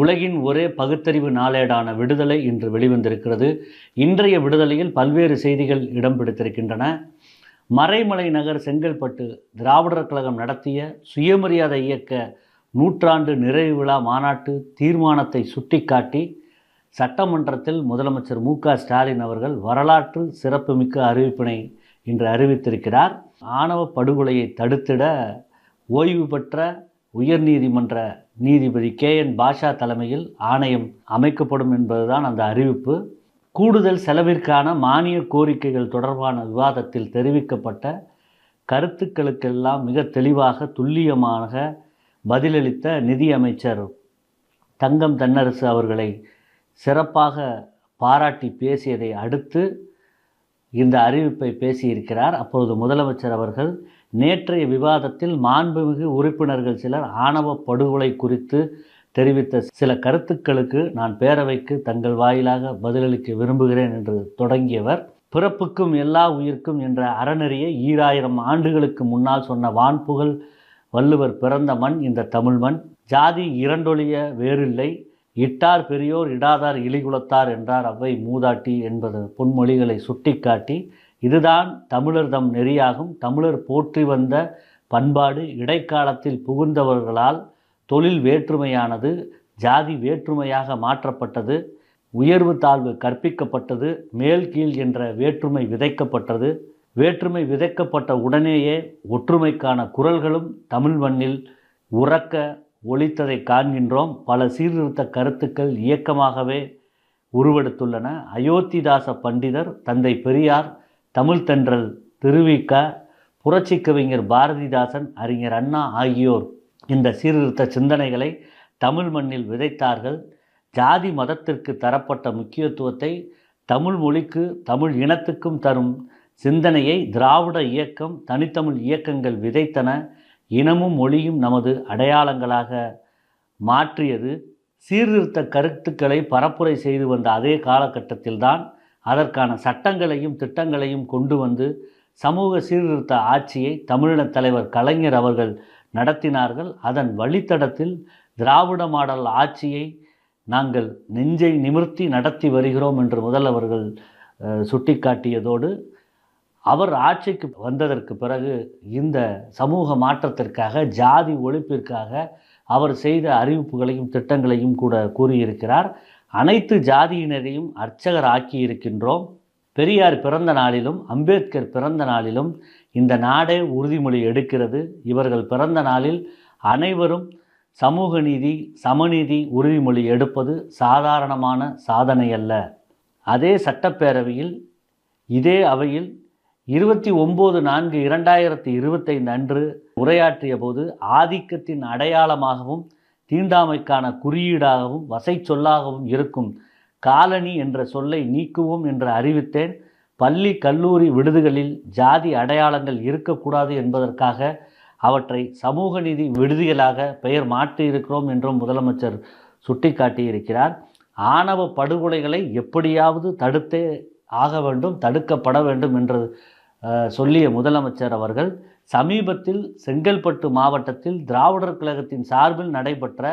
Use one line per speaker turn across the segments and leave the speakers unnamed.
உலகின் ஒரே பகுத்தறிவு நாளேடான விடுதலை இன்று வெளிவந்திருக்கிறது இன்றைய விடுதலையில் பல்வேறு செய்திகள் இடம் பிடித்திருக்கின்றன மறைமலை நகர் செங்கல்பட்டு திராவிடர் கழகம் நடத்திய சுயமரியாதை இயக்க நூற்றாண்டு நிறைவு விழா மாநாட்டு தீர்மானத்தை சுட்டிக்காட்டி சட்டமன்றத்தில் முதலமைச்சர் மு ஸ்டாலின் அவர்கள் வரலாற்று சிறப்புமிக்க அறிவிப்பினை இன்று அறிவித்திருக்கிறார் ஆணவ படுகொலையை தடுத்திட ஓய்வு பெற்ற உயர் நீதிமன்ற நீதிபதி கே என் பாஷா தலைமையில் ஆணையம் அமைக்கப்படும் என்பதுதான் அந்த அறிவிப்பு கூடுதல் செலவிற்கான மானிய கோரிக்கைகள் தொடர்பான விவாதத்தில் தெரிவிக்கப்பட்ட கருத்துக்களுக்கெல்லாம் மிக தெளிவாக துல்லியமாக பதிலளித்த நிதியமைச்சர் தங்கம் தென்னரசு அவர்களை சிறப்பாக பாராட்டி பேசியதை அடுத்து இந்த அறிவிப்பை பேசியிருக்கிறார் அப்பொழுது முதலமைச்சர் அவர்கள் நேற்றைய விவாதத்தில் மாண்புமிகு உறுப்பினர்கள் சிலர் ஆணவ படுகொலை குறித்து தெரிவித்த சில கருத்துக்களுக்கு நான் பேரவைக்கு தங்கள் வாயிலாக பதிலளிக்க விரும்புகிறேன் என்று தொடங்கியவர் பிறப்புக்கும் எல்லா உயிர்க்கும் என்ற அறநெறியை ஈராயிரம் ஆண்டுகளுக்கு முன்னால் சொன்ன வான்புகழ் வள்ளுவர் பிறந்த மண் இந்த தமிழ் மண் ஜாதி இரண்டொழிய வேறில்லை இட்டார் பெரியோர் இடாதார் இழிகுலத்தார் என்றார் அவ்வை மூதாட்டி என்பது பொன்மொழிகளை சுட்டிக்காட்டி இதுதான் தமிழர் தம் நெறியாகும் தமிழர் போற்றி வந்த பண்பாடு இடைக்காலத்தில் புகுந்தவர்களால் தொழில் வேற்றுமையானது ஜாதி வேற்றுமையாக மாற்றப்பட்டது உயர்வு தாழ்வு கற்பிக்கப்பட்டது மேல் கீழ் என்ற வேற்றுமை விதைக்கப்பட்டது வேற்றுமை விதைக்கப்பட்ட உடனேயே ஒற்றுமைக்கான குரல்களும் தமிழ் மண்ணில் உறக்க ஒழித்ததை காண்கின்றோம் பல சீர்திருத்த கருத்துக்கள் இயக்கமாகவே உருவெடுத்துள்ளன அயோத்திதாச பண்டிதர் தந்தை பெரியார் தென்றல் திருவிக புரட்சி கவிஞர் பாரதிதாசன் அறிஞர் அண்ணா ஆகியோர் இந்த சீர்திருத்த சிந்தனைகளை தமிழ் மண்ணில் விதைத்தார்கள் ஜாதி மதத்திற்கு தரப்பட்ட முக்கியத்துவத்தை தமிழ் மொழிக்கு தமிழ் இனத்துக்கும் தரும் சிந்தனையை திராவிட இயக்கம் தனித்தமிழ் இயக்கங்கள் விதைத்தன இனமும் மொழியும் நமது அடையாளங்களாக மாற்றியது சீர்திருத்த கருத்துக்களை பரப்புரை செய்து வந்த அதே காலகட்டத்தில்தான் அதற்கான சட்டங்களையும் திட்டங்களையும் கொண்டு வந்து சமூக சீர்திருத்த ஆட்சியை தமிழின தலைவர் கலைஞர் அவர்கள் நடத்தினார்கள் அதன் வழித்தடத்தில் திராவிட மாடல் ஆட்சியை நாங்கள் நெஞ்சை நிமிர்த்தி நடத்தி வருகிறோம் என்று முதல் அவர்கள் சுட்டிக்காட்டியதோடு அவர் ஆட்சிக்கு வந்ததற்கு பிறகு இந்த சமூக மாற்றத்திற்காக ஜாதி ஒழிப்பிற்காக அவர் செய்த அறிவிப்புகளையும் திட்டங்களையும் கூட கூறியிருக்கிறார் அனைத்து ஜாதியினரையும் அர்ச்சகர் ஆக்கியிருக்கின்றோம் இருக்கின்றோம் பெரியார் பிறந்த நாளிலும் அம்பேத்கர் பிறந்த நாளிலும் இந்த நாடே உறுதிமொழி எடுக்கிறது இவர்கள் பிறந்த நாளில் அனைவரும் சமூக நீதி சமநீதி உறுதிமொழி எடுப்பது சாதாரணமான சாதனை அல்ல அதே சட்டப்பேரவையில் இதே அவையில் இருபத்தி ஒம்பது நான்கு இரண்டாயிரத்தி இருபத்தைந்து அன்று உரையாற்றிய போது ஆதிக்கத்தின் அடையாளமாகவும் தீண்டாமைக்கான குறியீடாகவும் வசை சொல்லாகவும் இருக்கும் காலனி என்ற சொல்லை நீக்குவோம் என்று அறிவித்தேன் பள்ளி கல்லூரி விடுதிகளில் ஜாதி அடையாளங்கள் இருக்கக்கூடாது என்பதற்காக அவற்றை சமூக நீதி விடுதிகளாக பெயர் மாற்றியிருக்கிறோம் என்றும் முதலமைச்சர் சுட்டிக்காட்டியிருக்கிறார் ஆணவ படுகொலைகளை எப்படியாவது தடுத்தே ஆக வேண்டும் தடுக்கப்பட வேண்டும் என்று சொல்லிய முதலமைச்சர் அவர்கள் சமீபத்தில் செங்கல்பட்டு மாவட்டத்தில் திராவிடர் கழகத்தின் சார்பில் நடைபெற்ற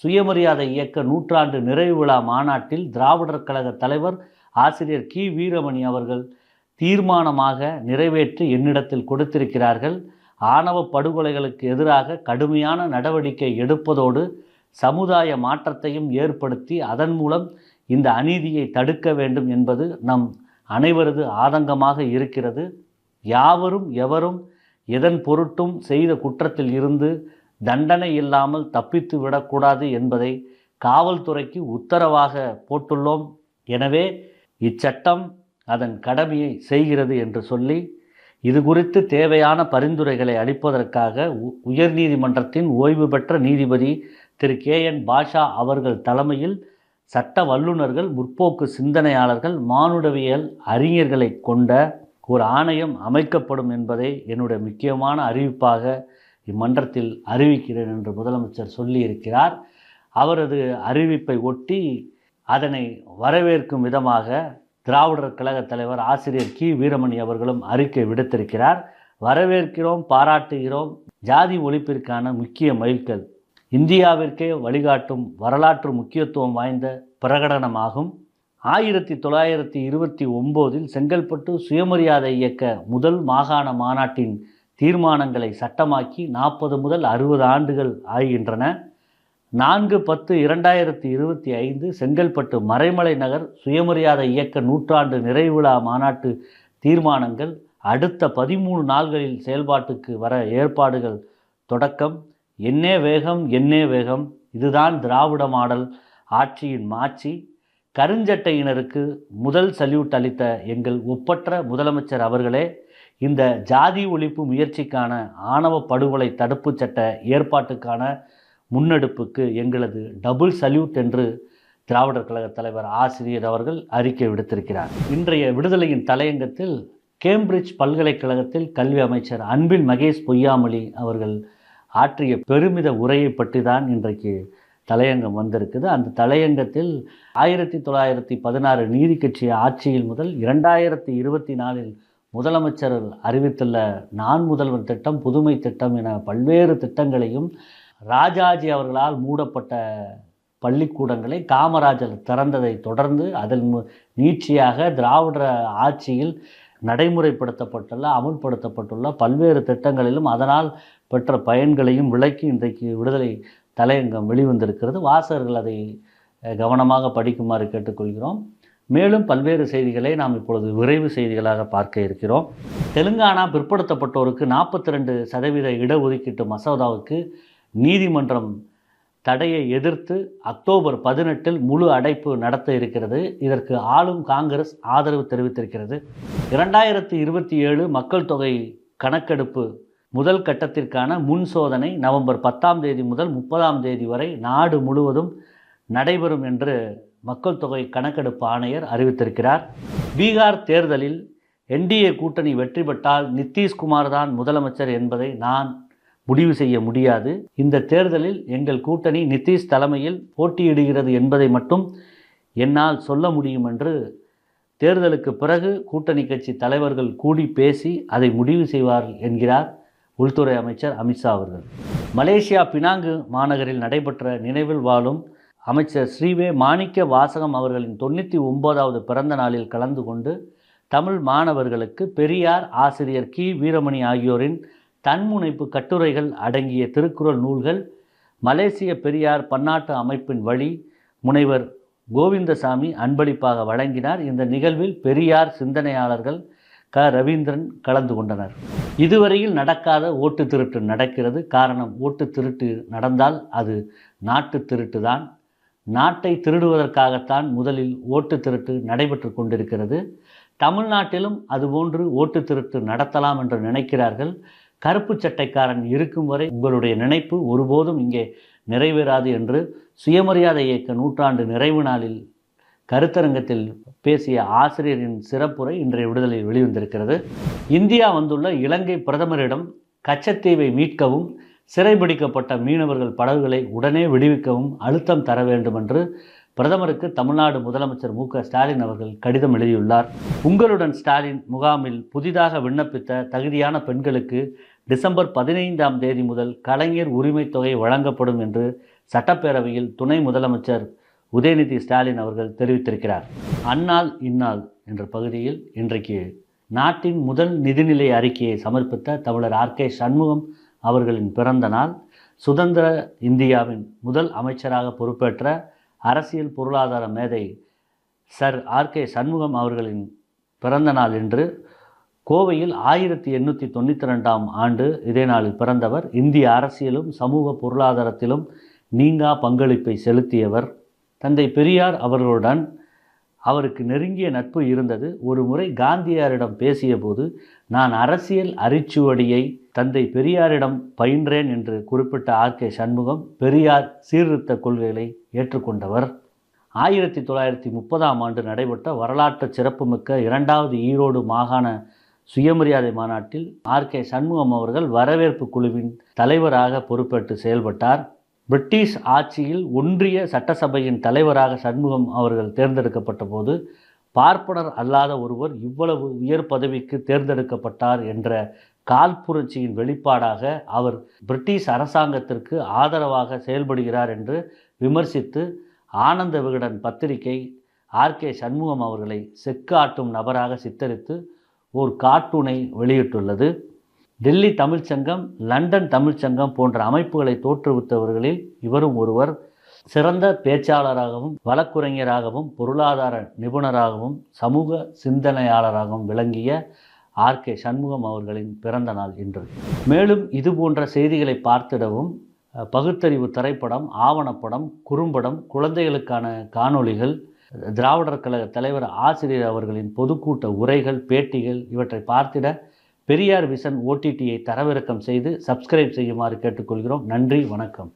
சுயமரியாதை இயக்க நூற்றாண்டு நிறைவு விழா மாநாட்டில் திராவிடர் கழக தலைவர் ஆசிரியர் கி வீரமணி அவர்கள் தீர்மானமாக நிறைவேற்றி என்னிடத்தில் கொடுத்திருக்கிறார்கள் ஆணவ படுகொலைகளுக்கு எதிராக கடுமையான நடவடிக்கை எடுப்பதோடு சமுதாய மாற்றத்தையும் ஏற்படுத்தி அதன் மூலம் இந்த அநீதியை தடுக்க வேண்டும் என்பது நம் அனைவரது ஆதங்கமாக இருக்கிறது யாவரும் எவரும் எதன் பொருட்டும் செய்த குற்றத்தில் இருந்து தண்டனை இல்லாமல் தப்பித்து விடக்கூடாது என்பதை காவல்துறைக்கு உத்தரவாக போட்டுள்ளோம் எனவே இச்சட்டம் அதன் கடமையை செய்கிறது என்று சொல்லி இது குறித்து தேவையான பரிந்துரைகளை அளிப்பதற்காக உயர்நீதிமன்றத்தின் ஓய்வு பெற்ற நீதிபதி திரு கே என் பாஷா அவர்கள் தலைமையில் சட்ட வல்லுநர்கள் முற்போக்கு சிந்தனையாளர்கள் மானுடவியல் அறிஞர்களை கொண்ட ஒரு ஆணையம் அமைக்கப்படும் என்பதை என்னுடைய முக்கியமான அறிவிப்பாக இம்மன்றத்தில் அறிவிக்கிறேன் என்று முதலமைச்சர் சொல்லியிருக்கிறார் அவரது அறிவிப்பை ஒட்டி அதனை வரவேற்கும் விதமாக திராவிடர் கழக தலைவர் ஆசிரியர் கி வீரமணி அவர்களும் அறிக்கை விடுத்திருக்கிறார் வரவேற்கிறோம் பாராட்டுகிறோம் ஜாதி ஒழிப்பிற்கான முக்கிய மைல்கள் இந்தியாவிற்கே வழிகாட்டும் வரலாற்று முக்கியத்துவம் வாய்ந்த பிரகடனமாகும் ஆயிரத்தி தொள்ளாயிரத்தி இருபத்தி ஒம்போதில் செங்கல்பட்டு சுயமரியாதை இயக்க முதல் மாகாண மாநாட்டின் தீர்மானங்களை சட்டமாக்கி நாற்பது முதல் அறுபது ஆண்டுகள் ஆகின்றன நான்கு பத்து இரண்டாயிரத்தி இருபத்தி ஐந்து செங்கல்பட்டு மறைமலை நகர் சுயமரியாதை இயக்க நூற்றாண்டு நிறைவிழா மாநாட்டு தீர்மானங்கள் அடுத்த பதிமூணு நாள்களில் செயல்பாட்டுக்கு வர ஏற்பாடுகள் தொடக்கம் என்னே வேகம் என்னே வேகம் இதுதான் திராவிட மாடல் ஆட்சியின் மாட்சி கருஞ்சட்டையினருக்கு முதல் சல்யூட் அளித்த எங்கள் ஒப்பற்ற முதலமைச்சர் அவர்களே இந்த ஜாதி ஒழிப்பு முயற்சிக்கான ஆணவ படுகொலை தடுப்பு சட்ட ஏற்பாட்டுக்கான முன்னெடுப்புக்கு எங்களது டபுள் சல்யூட் என்று திராவிடர் கழக தலைவர் ஆசிரியர் அவர்கள் அறிக்கை விடுத்திருக்கிறார் இன்றைய விடுதலையின் தலையங்கத்தில் கேம்பிரிட்ஜ் பல்கலைக்கழகத்தில் கல்வி அமைச்சர் அன்பின் மகேஷ் பொய்யாமொழி அவர்கள் ஆற்றிய பெருமித உரையை பற்றி தான் இன்றைக்கு தலையங்கம் வந்திருக்குது அந்த தலையங்கத்தில் ஆயிரத்தி தொள்ளாயிரத்தி பதினாறு நீதி கட்சி ஆட்சியில் முதல் இரண்டாயிரத்தி இருபத்தி நாலில் முதலமைச்சர் அறிவித்துள்ள நான் முதல்வர் திட்டம் புதுமை திட்டம் என பல்வேறு திட்டங்களையும் ராஜாஜி அவர்களால் மூடப்பட்ட பள்ளிக்கூடங்களை காமராஜர் திறந்ததை தொடர்ந்து அதன் நீட்சியாக திராவிட ஆட்சியில் நடைமுறைப்படுத்தப்பட்டுள்ள அமுல்படுத்தப்பட்டுள்ள பல்வேறு திட்டங்களிலும் அதனால் பெற்ற பயன்களையும் விளக்கி இன்றைக்கு விடுதலை தலையங்கம் வெளிவந்திருக்கிறது வாசகர்கள் அதை கவனமாக படிக்குமாறு கேட்டுக்கொள்கிறோம் மேலும் பல்வேறு செய்திகளை நாம் இப்பொழுது விரைவு செய்திகளாக பார்க்க இருக்கிறோம் தெலுங்கானா பிற்படுத்தப்பட்டோருக்கு நாற்பத்தி ரெண்டு சதவீத இடஒதுக்கீட்டு மசோதாவுக்கு நீதிமன்றம் தடையை எதிர்த்து அக்டோபர் பதினெட்டில் முழு அடைப்பு நடத்த இருக்கிறது இதற்கு ஆளும் காங்கிரஸ் ஆதரவு தெரிவித்திருக்கிறது இரண்டாயிரத்தி இருபத்தி ஏழு மக்கள் தொகை கணக்கெடுப்பு முதல் கட்டத்திற்கான முன் சோதனை நவம்பர் பத்தாம் தேதி முதல் முப்பதாம் தேதி வரை நாடு முழுவதும் நடைபெறும் என்று மக்கள் தொகை கணக்கெடுப்பு ஆணையர் அறிவித்திருக்கிறார் பீகார் தேர்தலில் என்டிஏ கூட்டணி வெற்றி பெற்றால் நிதிஷ்குமார் தான் முதலமைச்சர் என்பதை நான் முடிவு செய்ய முடியாது இந்த தேர்தலில் எங்கள் கூட்டணி நிதிஷ் தலைமையில் போட்டியிடுகிறது என்பதை மட்டும் என்னால் சொல்ல முடியும் என்று தேர்தலுக்கு பிறகு கூட்டணி கட்சி தலைவர்கள் கூடி பேசி அதை முடிவு செய்வார்கள் என்கிறார் உள்துறை அமைச்சர் அமித்ஷா அவர்கள் மலேசியா பினாங்கு மாநகரில் நடைபெற்ற நினைவில் வாழும் அமைச்சர் ஸ்ரீவே மாணிக்க வாசகம் அவர்களின் தொண்ணூற்றி ஒம்போதாவது பிறந்த நாளில் கலந்து கொண்டு தமிழ் மாணவர்களுக்கு பெரியார் ஆசிரியர் கி வீரமணி ஆகியோரின் தன்முனைப்பு கட்டுரைகள் அடங்கிய திருக்குறள் நூல்கள் மலேசிய பெரியார் பன்னாட்டு அமைப்பின் வழி முனைவர் கோவிந்தசாமி அன்பளிப்பாக வழங்கினார் இந்த நிகழ்வில் பெரியார் சிந்தனையாளர்கள் க ரவீந்திரன் கலந்து கொண்டனர் இதுவரையில் நடக்காத ஓட்டு திருட்டு நடக்கிறது காரணம் ஓட்டு திருட்டு நடந்தால் அது நாட்டு திருட்டு தான் நாட்டை திருடுவதற்காகத்தான் முதலில் ஓட்டு திருட்டு நடைபெற்று கொண்டிருக்கிறது தமிழ்நாட்டிலும் அதுபோன்று ஓட்டு திருட்டு நடத்தலாம் என்று நினைக்கிறார்கள் கருப்பு சட்டைக்காரன் இருக்கும் வரை உங்களுடைய நினைப்பு ஒருபோதும் இங்கே நிறைவேறாது என்று சுயமரியாதை இயக்க நூற்றாண்டு நிறைவு நாளில் கருத்தரங்கத்தில் பேசிய ஆசிரியரின் சிறப்புரை இன்றைய விடுதலையில் வெளிவந்திருக்கிறது இந்தியா வந்துள்ள இலங்கை பிரதமரிடம் கச்சத்தீவை மீட்கவும் சிறைபிடிக்கப்பட்ட மீனவர்கள் படகுகளை உடனே விடுவிக்கவும் அழுத்தம் தர வேண்டும் என்று பிரதமருக்கு தமிழ்நாடு முதலமைச்சர் மு ஸ்டாலின் அவர்கள் கடிதம் எழுதியுள்ளார் உங்களுடன் ஸ்டாலின் முகாமில் புதிதாக விண்ணப்பித்த தகுதியான பெண்களுக்கு டிசம்பர் பதினைந்தாம் தேதி முதல் கலைஞர் உரிமைத் தொகை வழங்கப்படும் என்று சட்டப்பேரவையில் துணை முதலமைச்சர் உதயநிதி ஸ்டாலின் அவர்கள் தெரிவித்திருக்கிறார் அன்னால் இன்னால் என்ற பகுதியில் இன்றைக்கு நாட்டின் முதல் நிதிநிலை அறிக்கையை சமர்ப்பித்த தமிழர் ஆர் கே சண்முகம் அவர்களின் பிறந்த நாள் சுதந்திர இந்தியாவின் முதல் அமைச்சராக பொறுப்பேற்ற அரசியல் பொருளாதார மேதை சர் ஆர் கே சண்முகம் அவர்களின் பிறந்த நாள் என்று கோவையில் ஆயிரத்தி எண்ணூற்றி தொண்ணூற்றி ரெண்டாம் ஆண்டு இதே நாளில் பிறந்தவர் இந்திய அரசியலும் சமூக பொருளாதாரத்திலும் நீங்கா பங்களிப்பை செலுத்தியவர் தந்தை பெரியார் அவர்களுடன் அவருக்கு நெருங்கிய நட்பு இருந்தது ஒரு முறை காந்தியாரிடம் பேசிய போது நான் அரசியல் அரிச்சுவடியை தந்தை பெரியாரிடம் பயின்றேன் என்று குறிப்பிட்ட ஆர் கே சண்முகம் பெரியார் சீர்திருத்த கொள்கைகளை ஏற்றுக்கொண்டவர் ஆயிரத்தி தொள்ளாயிரத்தி முப்பதாம் ஆண்டு நடைபெற்ற வரலாற்று சிறப்புமிக்க இரண்டாவது ஈரோடு மாகாண சுயமரியாதை மாநாட்டில் ஆர் கே சண்முகம் அவர்கள் வரவேற்பு குழுவின் தலைவராக பொறுப்பேற்று செயல்பட்டார் பிரிட்டிஷ் ஆட்சியில் ஒன்றிய சட்டசபையின் தலைவராக சண்முகம் அவர்கள் தேர்ந்தெடுக்கப்பட்ட போது பார்ப்பனர் அல்லாத ஒருவர் இவ்வளவு உயர் பதவிக்கு தேர்ந்தெடுக்கப்பட்டார் என்ற கால்புரட்சியின் வெளிப்பாடாக அவர் பிரிட்டிஷ் அரசாங்கத்திற்கு ஆதரவாக செயல்படுகிறார் என்று விமர்சித்து ஆனந்த விகடன் பத்திரிகை ஆர்கே சண்முகம் அவர்களை செக்காட்டும் நபராக சித்தரித்து ஒரு கார்ட்டூனை வெளியிட்டுள்ளது டெல்லி தமிழ்ச்சங்கம் லண்டன் தமிழ்ச்சங்கம் போன்ற அமைப்புகளை தோற்றுவித்தவர்களில் இவரும் ஒருவர் சிறந்த பேச்சாளராகவும் வழக்குரைஞராகவும் பொருளாதார நிபுணராகவும் சமூக சிந்தனையாளராகவும் விளங்கிய ஆர் கே சண்முகம் அவர்களின் பிறந்த நாள் இன்று மேலும் இது போன்ற செய்திகளை பார்த்திடவும் பகுத்தறிவு திரைப்படம் ஆவணப்படம் குறும்படம் குழந்தைகளுக்கான காணொளிகள் திராவிடர் கழக தலைவர் ஆசிரியர் அவர்களின் பொதுக்கூட்ட உரைகள் பேட்டிகள் இவற்றை பார்த்திட பெரியார் விசன் ஓடிடியை தரவிறக்கம் செய்து சப்ஸ்கிரைப் செய்யுமாறு கேட்டுக்கொள்கிறோம் நன்றி
வணக்கம்